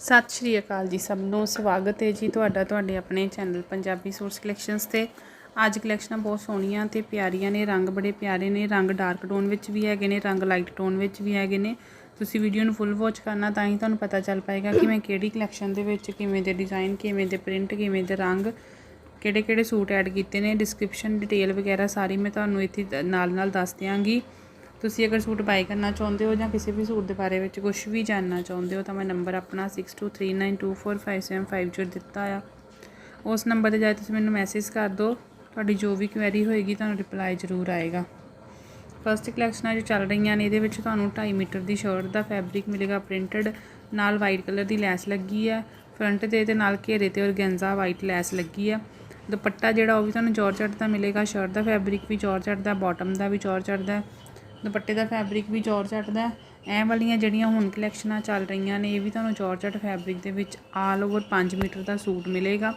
ਸਤਿ ਸ਼੍ਰੀ ਅਕਾਲ ਜੀ ਸਭ ਨੂੰ। ਸਵਾਗਤ ਹੈ ਜੀ ਤੁਹਾਡਾ ਤੁਹਾਡੇ ਆਪਣੇ ਚੈਨਲ ਪੰਜਾਬੀ ਸੂਟਸ ਕਲੈਕਸ਼ਨਸ ਤੇ। ਅੱਜ ਕਲੈਕਸ਼ਨਾਂ ਬਹੁਤ ਸੋਹਣੀਆਂ ਤੇ ਪਿਆਰੀਆਂ ਨੇ, ਰੰਗ ਬੜੇ ਪਿਆਰੇ ਨੇ, ਰੰਗ ਡਾਰਕ ਟੋਨ ਵਿੱਚ ਵੀ ਹੈਗੇ ਨੇ, ਰੰਗ ਲਾਈਟ ਟੋਨ ਵਿੱਚ ਵੀ ਹੈਗੇ ਨੇ। ਤੁਸੀਂ ਵੀਡੀਓ ਨੂੰ ਫੁੱਲ ਵਾਚ ਕਰਨਾ ਤਾਂ ਹੀ ਤੁਹਾਨੂੰ ਪਤਾ ਚੱਲ ਪਾਏਗਾ ਕਿ ਮੈਂ ਕਿਹੜੀ ਕਲੈਕਸ਼ਨ ਦੇ ਵਿੱਚ ਕਿਵੇਂ ਦੇ ਡਿਜ਼ਾਈਨ ਕਿਵੇਂ ਦੇ ਪ੍ਰਿੰਟ ਕਿਵੇਂ ਦੇ ਰੰਗ ਕਿਹੜੇ ਕਿਹੜੇ ਸੂਟ ਐਡ ਕੀਤੇ ਨੇ। ਡਿਸਕ੍ਰਿਪਸ਼ਨ ਡਿਟੇਲ ਵਗੈਰਾ ਸਾਰੀ ਮੈਂ ਤੁਹਾਨੂੰ ਇੱਥੇ ਨਾਲ ਨਾਲ ਦੱਸ ਦਿਆਂਗੀ। ਤੁਸੀਂ ਅਗਰ ਸੂਟ ਬਾਈ ਕਰਨਾ ਚਾਹੁੰਦੇ ਹੋ ਜਾਂ ਕਿਸੇ ਵੀ ਸੂਟ ਦੇ ਬਾਰੇ ਵਿੱਚ ਕੁਝ ਵੀ ਜਾਣਨਾ ਚਾਹੁੰਦੇ ਹੋ ਤਾਂ ਮੈਂ ਨੰਬਰ ਆਪਣਾ 6239245750 ਦਿੱਤਾ ਆ। ਉਸ ਨੰਬਰ ਤੇ ਜਾ ਕੇ ਤੁਸੀਂ ਮੈਨੂੰ ਮੈਸੇਜ ਕਰ ਦਿਓ। ਤੁਹਾਡੀ ਜੋ ਵੀ ਕੁਐਰੀ ਹੋਏਗੀ ਤੁਹਾਨੂੰ ਰਿਪਲਾਈ ਜ਼ਰੂਰ ਆਏਗਾ। ਫਸਟ ਕਲੈਕਸ਼ਨਾਂ ਜੋ ਚੱਲ ਰਹੀਆਂ ਨੇ, ਇਹਦੇ ਵਿੱਚ ਤੁਹਾਨੂੰ 2.5 ਮੀਟਰ ਦੀ ਸ਼ਰਟ ਦਾ ਫੈਬਰਿਕ ਮਿਲੇਗਾ ਪ੍ਰਿੰਟਡ ਨਾਲ ਵਾਈਟ ਕਲਰ ਦੀ ਲੈਸ ਲੱਗੀ ਹੈ ਫਰੰਟ ਤੇ ਤੇ ਨਾਲ ਘੇਰੇ ਤੇ ਔਰਗੈਂਜ਼ਾ ਵਾਈਟ ਲੈਸ ਲੱਗੀ ਹੈ ਦੁਪੱਟਾ ਜਿਹੜਾ ਉਹ ਵੀ ਤੁਹਾਨੂੰ ਜਾਰਜਟ ਦਾ ਮਿਲੇਗਾ। ਸ਼ਰਟ ਦਾ ਫੈਬਰਿਕ ਵੀ ਜਾਰਜਟ ਦਾ ਬਾਟਮ ਦਾ ਵੀ ਜਾਰਜਟ ਦਾ। ਦੁਪੱਟੇ ਦਾ ਫੈਬਰਿਕ ਵੀ ਜਾਰਜਟ ਦਾ ਹੈ। ਇਹ ਵਾਲੀਆਂ ਜਿਹੜੀਆਂ ਹੁਣ ਕਲੈਕਸ਼ਨਾਂ ਚੱਲ ਰਹੀਆਂ ਨੇ, ਇਹ ਵੀ ਤੁਹਾਨੂੰ ਜਾਰਜਟ ਫੈਬਰਿਕ ਦੇ ਵਿੱਚ ਆਲ ਓਵਰ 5 ਮੀਟਰ ਦਾ ਸੂਟ ਮਿਲੇਗਾ।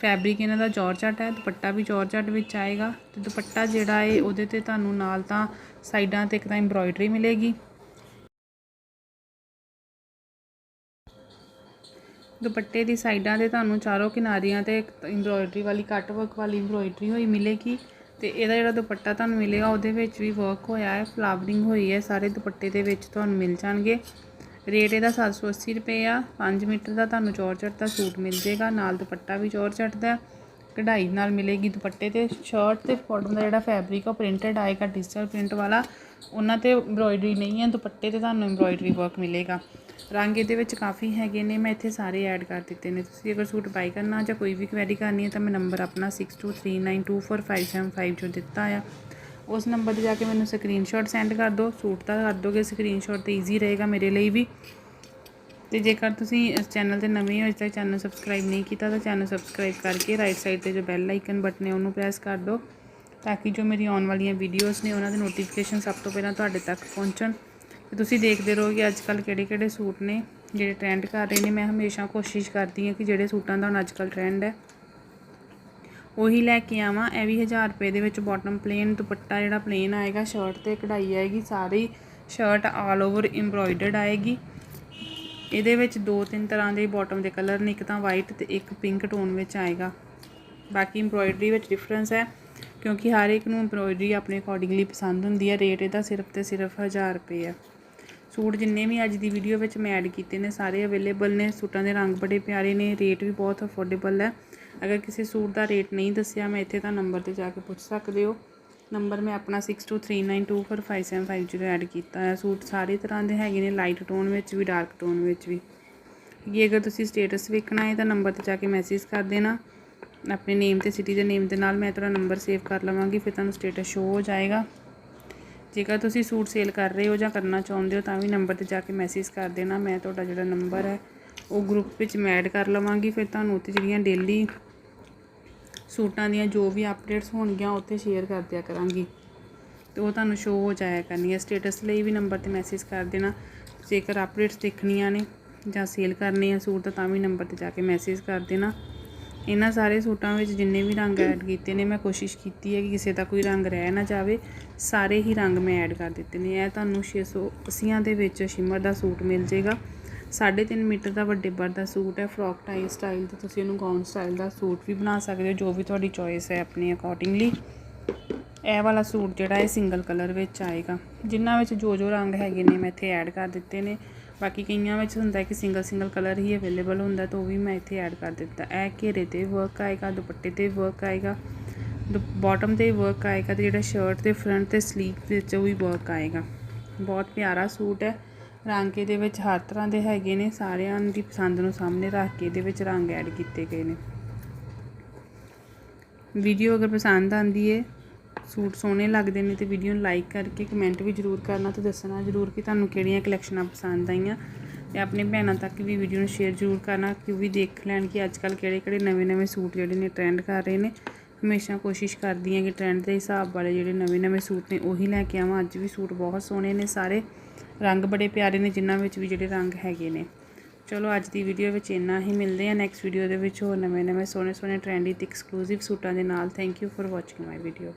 ਫੈਬਰਿਕ ਇਹਨਾਂ ਦਾ ਜਾਰਜਟ ਹੈ, ਦੁਪੱਟਾ ਵੀ ਜਾਰਜਟ ਵਿੱਚ ਆਏਗਾ ਤੇ ਦੁਪੱਟਾ ਜਿਹੜਾ ਹੈ ਉਹਦੇ ਤੇ ਤੁਹਾਨੂੰ ਨਾਲ ਤਾਂ ਸਾਈਡਾਂ ਤੇ ਇੱਕ ਤਾਂ ਐਮਬ੍ਰੋਇਡਰੀ ਮਿਲੇਗੀ। ਦੁਪੱਟੇ ਦੀ ਸਾਈਡਾਂ ਤੇ ਤੁਹਾਨੂੰ ਚਾਰੋਂ ਕਿਨਾਰੀਆਂ ਤੇ ਇੱਕ ਐਮਬ੍ਰੋਇਡਰੀ ਵਾਲੀ ਕੱਟ ਵਰਕ ਵਾਲੀ ਐਮਬ੍ਰੋਇਡਰੀ ਹੋਈ ਮਿਲੇਗੀ। ਤੇ ਇਹਦਾ ਜਿਹੜਾ ਦੁਪੱਟਾ ਤੁਹਾਨੂੰ ਮਿਲੇਗਾ, ਉਹਦੇ ਵਿੱਚ ਵੀ ਵਰਕ ਹੋਇਆ ਹੈ ਫਲਾਵਰਿੰਗ ਹੋਈ ਹੈ, ਸਾਰੇ ਦੁਪੱਟੇ ਦੇ ਵਿੱਚ ਤੁਹਾਨੂੰ ਮਿਲ ਜਾਣਗੇ। ਰੇਟ ਇਹਦਾ 780 ਰੁਪਏ ਆ 5 ਮੀਟਰ ਦਾ ਤੁਹਾਨੂੰ ਜੋਰਜਟ ਦਾ ਸੂਟ ਮਿਲ ਜੇਗਾ ਨਾਲ ਦੁਪੱਟਾ ਵੀ ਜੋਰਜਟ ਦਾ ਕਢਾਈ ਨਾਲ ਮਿਲੇਗੀ ਦੁਪੱਟੇ ਤੇ ਸ਼ਰਟ ਤੇ ਬਾਟਮ ਦਾ ਜਿਹੜਾ ਫੈਬਰਿਕ ਆ ਪ੍ਰਿੰਟਡ ਆਏਗਾ ਡਿਜੀਟਲ ਪ੍ਰਿੰਟ ਵਾਲਾ। ਉਹਨਾਂ ਤੇ ਐਮਬ੍ਰੋਇਡਰੀ ਨਹੀਂ ਹੈ, ਦੁਪੱਟੇ ਤੇ ਤੁਹਾਨੂੰ ਐਮਬ੍ਰੋਇਡਰੀ ਵਰਕ ਮਿਲੇਗਾ। ਰੰਗ ਇਹਦੇ ਵਿੱਚ ਕਾਫੀ ਹੈਗੇ ਨੇ, ਮੈਂ ਇੱਥੇ ਸਾਰੇ ਐਡ ਕਰ ਦਿੱਤੇ ਨੇ। ਤੁਸੀਂ ਅਗਰ ਸੂਟ ਬਾਈ ਕਰਨਾ ਜਾਂ ਕੋਈ ਵੀ ਕੁਐਰੀ ਕਰਨੀ ਹੈ ਤਾਂ ਮੈਂ ਨੰਬਰ ਆਪਣਾ 6239245750 ਜੋ ਦਿੱਤਾ ਆ। ਉਸ ਨੰਬਰ ਤੇ ਜਾ ਕੇ ਮੈਨੂੰ ਸਕਰੀਨਸ਼ਾਟ ਸੈਂਡ ਕਰ ਦਿਓ, ਸੂਟ ਦਾ ਕਰ ਦੋਗੇ ਸਕਰੀਨਸ਼ਾਟ ਤੇ ਈਜ਼ੀ ਰਹੇਗਾ ਮੇਰੇ ਲਈ ਵੀ। ਤੇ ਜੇਕਰ ਤੁਸੀਂ ਇਸ ਚੈਨਲ ਤੇ ਨਵੇਂ ਹੋ ਅਜੇ ਤੱਕ ਚੈਨਲ ਸਬਸਕ੍ਰਾਈਬ ਨਹੀਂ ਕੀਤਾ ਤਾਂ ਚੈਨਲ ਸਬਸਕ੍ਰਾਈਬ ਕਰਕੇ ਰਾਈਟ ਸਾਈਡ ਤੇ ਜੋ ਬੈਲ ਆਈਕਨ ਬਟਨ ਹੈ ਉਹਨੂੰ ਪ੍ਰੈਸ ਕਰ ਦਿਓ, ਤਾਂ ਕਿ ਜੋ ਮੇਰੀ ਆਉਣ ਵਾਲੀਆਂ ਵੀਡੀਓਜ਼ ਨੇ, ਉਹਨਾਂ ਦੇ ਨੋਟੀਫਿਕੇਸ਼ਨ ਸਭ ਤੋਂ ਪਹਿਲਾਂ ਤੁਹਾਡੇ ਤੱਕ ਪਹੁੰਚਣ। ਤੇ ਤੁਸੀਂ ਦੇਖਦੇ ਰਹੋ ਕਿ ਅੱਜ ਕੱਲ ਕਿਹੜੇ ਕਿਹੜੇ ਸੂਟ ਨੇ, ਜਿਹੜੇ ਟ੍ਰੈਂਡ ਕਰ ਰਹੇ ਨੇ। ਮੈਂ ਹਮੇਸ਼ਾ ਕੋਸ਼ਿਸ਼ ਕਰਦੀ ਹਾਂ ਕਿ ਜਿਹੜੇ ਸੂਟਾਂ ਦਾ ਹੁਣ ਅੱਜ ਕੱਲ ਟ੍ਰੈਂਡ ਹੈ, ਉਹੀ ਲੈ ਕੇ ਆਵਾਂ। ਇਹ ਵੀ 1000 ਰੁਪਏ ਦੇ ਵਿੱਚ ਬਾਟਮ ਪਲੇਨ ਦੁਪੱਟਾ ਜਿਹੜਾ ਪਲੇਨ ਆਏਗਾ ਸ਼ਰਟ ਤੇ ਕਢਾਈ ਆਏਗੀ, ਸਾਰੀ ਸ਼ਰਟ ਆਲ ਓਵਰ ਐਮਬ੍ਰੋਇਡਰਡ ਆਏਗੀ। ਇਹਦੇ ਵਿੱਚ ਦੋ ਤਿੰਨ ਤਰ੍ਹਾਂ ਦੇ ਬਾਟਮ ਦੇ ਕਲਰ ਨੇ, ਇੱਕ ਤਾਂ ਵਾਈਟ ਤੇ ਇੱਕ ਪਿੰਕ ਟੋਨ ਵਿੱਚ ਆਏਗਾ। ਬਾਕੀ ਐਮਬ੍ਰੋਇਡਰੀ ਵਿੱਚ ਡਿਫਰੈਂਸ ਹੈ, ਕਿਉਂਕਿ ਹਰ ਇੱਕ ਨੂੰ ਐਮਬ੍ਰੋਇਡਰੀ ਆਪਣੇ ਅਕੋਰਡਿੰਗਲੀ ਪਸੰਦ ਹੁੰਦੀ ਹੈ। ਰੇਟ ਇਹਦਾ ਸਿਰਫ ਤੇ ਸਿਰਫ 1000 ਰੁਪਏ ਹੈ। ਸੂਟ ਜਿੰਨੇ ਵੀ ਅੱਜ ਦੀ ਵੀਡੀਓ ਵਿੱਚ ਮੈਂ ਐਡ ਕੀਤੇ ਨੇ, ਸਾਰੇ ਅਵੇਲੇਬਲ ਨੇ, ਸੂਟਾਂ ਦੇ ਰੰਗ ਬੜੇ ਪਿਆਰੇ ਨੇ ਰੇਟ ਵੀ ਬਹੁਤ ਅਫੋਰਡੇਬਲ ਹੈ। ਅਗਰ ਕਿਸੇ ਸੂਟ ਦਾ ਰੇਟ ਨਹੀਂ ਦੱਸਿਆ, ਮੈਂ ਇੱਥੇ ਤਾਂ ਨੰਬਰ ਤੇ ਜਾ ਕੇ ਪੁੱਛ ਸਕਦੇ ਹੋ। ਨੰਬਰ ਮੈਂ ਆਪਣਾ 6239245750 ਐਡ ਕੀਤਾ ਹੈ। ਸੂਟ ਸਾਰੇ ਤਰ੍ਹਾਂ ਦੇ ਹੈਗੇ ਨੇ ਲਾਈਟ ਟੋਨ ਵਿੱਚ ਵੀ ਡਾਰਕ ਟੋਨ ਵਿੱਚ ਵੀ। ਜੇ ਅਗਰ ਤੁਸੀਂ ਸਟੇਟਸ ਵੇਖਣਾ ਹੈ, ਤਾਂ ਨੰਬਰ ਤੇ ਜਾ ਕੇ ਮੈਸੇਜ ਕਰ ਦੇਣਾ। ਆਪਣੇ ਨੇਮ ਤੇ ਸਿਟੀ ਦੇ ਨੇਮ ਦੇ ਨਾਲ ਮੈਂ ਤੁਹਾਡਾ ਨੰਬਰ ਸੇਵ ਕਰ ਲਵਾਂਗੀ, ਫਿਰ ਤੁਹਾਨੂੰ ਸਟੇਟਸ ਸ਼ੋ ਹੋ ਜਾਏਗਾ। ਜੇਕਰ ਤੁਸੀਂ ਸੂਟ ਸੇਲ ਕਰ ਰਹੇ ਹੋ ਜਾਂ ਕਰਨਾ ਚਾਹੁੰਦੇ ਹੋ, ਤਾਂ ਵੀ ਨੰਬਰ ਤੇ ਜਾ ਕੇ ਮੈਸੇਜ ਕਰ ਦੇਣਾ। ਮੈਂ ਤੁਹਾਡਾ ਜਿਹੜਾ ਨੰਬਰ ਹੈ, ਉਹ ਗਰੁੱਪ ਵਿੱਚ ਮੈਂ ਐਡ ਕਰ ਲਵਾਂਗੀ। ਫਿਰ ਤੁਹਾਨੂੰ ਉੱਥੇ ਜਿਹੜੀਆਂ ਡੇਲੀ ਸੂਟਾਂ ਦੀਆਂ ਜੋ ਵੀ ਅਪਡੇਟਸ ਹੋਣਗੀਆਂ, ਉੱਥੇ ਸ਼ੇਅਰ ਕਰ ਦਿਆ ਕਰਾਂਗੀ। ਤੇ ਉਹ ਤੁਹਾਨੂੰ ਸ਼ੋ ਹੋ ਜਾਇਆ ਕਰਨੀਆਂ ਸਟੇਟਸ ਲਈ ਵੀ ਨੰਬਰ ਤੇ ਮੈਸੇਜ ਕਰ ਦੇਣਾ। ਜੇਕਰ ਅਪਡੇਟਸ ਦੇਖਣੀਆਂ ਨੇ ਜਾਂ ਸੇਲ ਕਰਨੇ ਆ ਸੂਟ, ਤਾਂ ਵੀ ਨੰਬਰ ਤੇ ਜਾ ਕੇ ਮੈਸੇਜ ਕਰ ਦੇਣਾ। ਇਹਨਾਂ ਸਾਰੇ ਸੂਟਾਂ ਵਿੱਚ ਜਿੰਨੇ ਵੀ ਰੰਗ ਐਡ ਕੀਤੇ ਨੇ, ਮੈਂ ਕੋਸ਼ਿਸ਼ ਕੀਤੀ ਹੈ ਕਿ ਕਿਸੇ ਦਾ ਕੋਈ ਰੰਗ ਰਹਿ ਨਾ ਜਾਵੇ। ਸਾਰੇ ਹੀ ਰੰਗ ਮੈਂ ਐਡ ਕਰ ਦਿੱਤੇ ਨੇ। ਇਹ ਤੁਹਾਨੂੰ 680 ਦੇ ਵਿੱਚ ਸ਼ਿਮਰ ਦਾ ਸੂਟ ਮਿਲ ਜੇਗਾ 3.5 ਮੀਟਰ ਦਾ ਵੱਡੇ ਬਰ ਦਾ ਸੂਟ ਹੈ। ਫਰੋਕ ਟਾਈ ਸਟਾਈਲ ਤੇ ਤੁਸੀਂ ਇਹਨੂੰ ਗਾਊਨ ਸਟਾਈਲ ਦਾ ਸੂਟ ਵੀ ਬਣਾ ਸਕਦੇ ਹੋ, ਜੋ ਵੀ ਤੁਹਾਡੀ ਚੋਇਸ ਹੈ ਆਪਣੇ ਅਕੋਰਡਿੰਗਲੀ ਇਹ ਵਾਲਾ ਸੂਟ ਜਿਹੜਾ ਹੈ ਸਿੰਗਲ ਕਲਰ ਵਿੱਚ ਆਏਗਾ। ਜਿਨ੍ਹਾਂ ਵਿੱਚ ਜੋ ਜੋ ਰੰਗ ਹੈਗੇ ਨੇ, ਮੈਂ ਇੱਥੇ ਐਡ ਕਰ ਦਿੱਤੇ ਨੇ। ਬਾਕੀ ਕਈਆਂ ਵਿੱਚ ਹੁੰਦਾ ਕਿ ਸਿੰਗਲ ਸਿੰਗਲ ਕਲਰ ਹੀ ਅਵੇਲੇਬਲ ਹੁੰਦਾ, ਤਾਂ ਉਹ ਵੀ ਮੈਂ ਇੱਥੇ ਐਡ ਕਰ ਦਿੱਤਾ। ਇਹ ਘੇਰੇ ਤੇ ਵਰਕ ਆਏਗਾ, ਦੁਪੱਟੇ ਤੇ ਵਰਕ ਆਏਗਾ ਬਾਟਮ ਤੇ ਵਰਕ ਆਏਗਾ ਤੇ ਜਿਹੜਾ ਸ਼ਰਟ ਤੇ ਫਰੰਟ ਤੇ ਸਲੀਵ ਵਿੱਚ ਉਹ ਵੀ ਵਰਕ ਆਏਗਾ। ਬਹੁਤ ਪਿਆਰਾ ਸੂਟ ਹੈ। ਰੰਗ ਇਹਦੇ ਵਿੱਚ ਹਰ ਤਰ੍ਹਾਂ ਦੇ ਹੈਗੇ ਨੇ, ਸਾਰਿਆਂ ਦੀ ਪਸੰਦ ਨੂੰ ਸਾਹਮਣੇ ਰੱਖ ਕੇ ਇਹਦੇ ਵਿੱਚ ਰੰਗ ਐਡ ਕੀਤੇ ਗਏ ਨੇ। ਵੀਡੀਓ ਅਗਰ ਪਸੰਦ ਆਂਦੀ ਹੈ ਸੂਟ ਸੋਹਣੇ ਲੱਗਦੇ ਨੇ ਤੇ ਵੀਡੀਓ ਨੂੰ ਲਾਈਕ ਕਰਕੇ ਕਮੈਂਟ ਵੀ ਜ਼ਰੂਰ ਕਰਨਾ ਤੇ ਦੱਸਣਾ ਜ਼ਰੂਰ ਕਿ ਤੁਹਾਨੂੰ ਕਿਹੜੀਆਂ ਕਲੈਕਸ਼ਨਾਂ ਪਸੰਦ ਆਈਆਂ ਤੇ ਆਪਣੇ ਭੈਣਾਂ ਤੱਕ ਵੀ ਵੀਡੀਓ ਨੂੰ ਸ਼ੇਅਰ ਜ਼ਰੂਰ ਕਰਨਾ ਕਿ ਉਹ ਵੀ ਦੇਖ ਲੈਣ ਕਿ ਅੱਜ ਕੱਲ ਕਿਹੜੇ ਕਿਹੜੇ ਨਵੇਂ ਨਵੇਂ ਸੂਟ ਜਿਹੜੇ ਨੇ ਟ੍ਰੈਂਡ ਕਰ ਰਹੇ ਨੇ। ਹਮੇਸ਼ਾ ਕੋਸ਼ਿਸ਼ ਕਰਦੀ ਹਾਂ ਕਿ ਟ੍ਰੈਂਡ ਦੇ ਹਿਸਾਬ ਵਾਲੇ ਜਿਹੜੇ ਨਵੇਂ ਨਵੇਂ ਸੂਟ ਨੇ ਉਹੀ ਲੈ ਕੇ ਆਵਾਂ। ਅੱਜ ਵੀ ਸੂਟ ਬਹੁਤ ਸੋਹਣੇ ਨੇ, ਸਾਰੇ ਰੰਗ ਬੜੇ ਪਿਆਰੇ ਨੇ, ਜਿਨ੍ਹਾਂ ਵਿੱਚ ਵੀ ਜਿਹੜੇ ਰੰਗ ਹੈਗੇ ਨੇ। ਚਲੋ ਅੱਜ ਦੀ ਵੀਡੀਓ ਵਿੱਚ ਇੰਨਾ ਹੀ, ਮਿਲਦੇ ਆ ਨੈਕਸਟ ਵੀਡੀਓ ਦੇ ਵਿੱਚ ਹੋਰ ਨਵੇਂ ਨਵੇਂ ਸੋਹਣੇ ਸੋਹਣੇ ਟ੍ਰੈਂਡੀ ਤੇ ਐਕਸਕਲੂਸਿਵ ਸੂਟਾਂ ਦੇ ਨਾਲ। Thank you for watching my video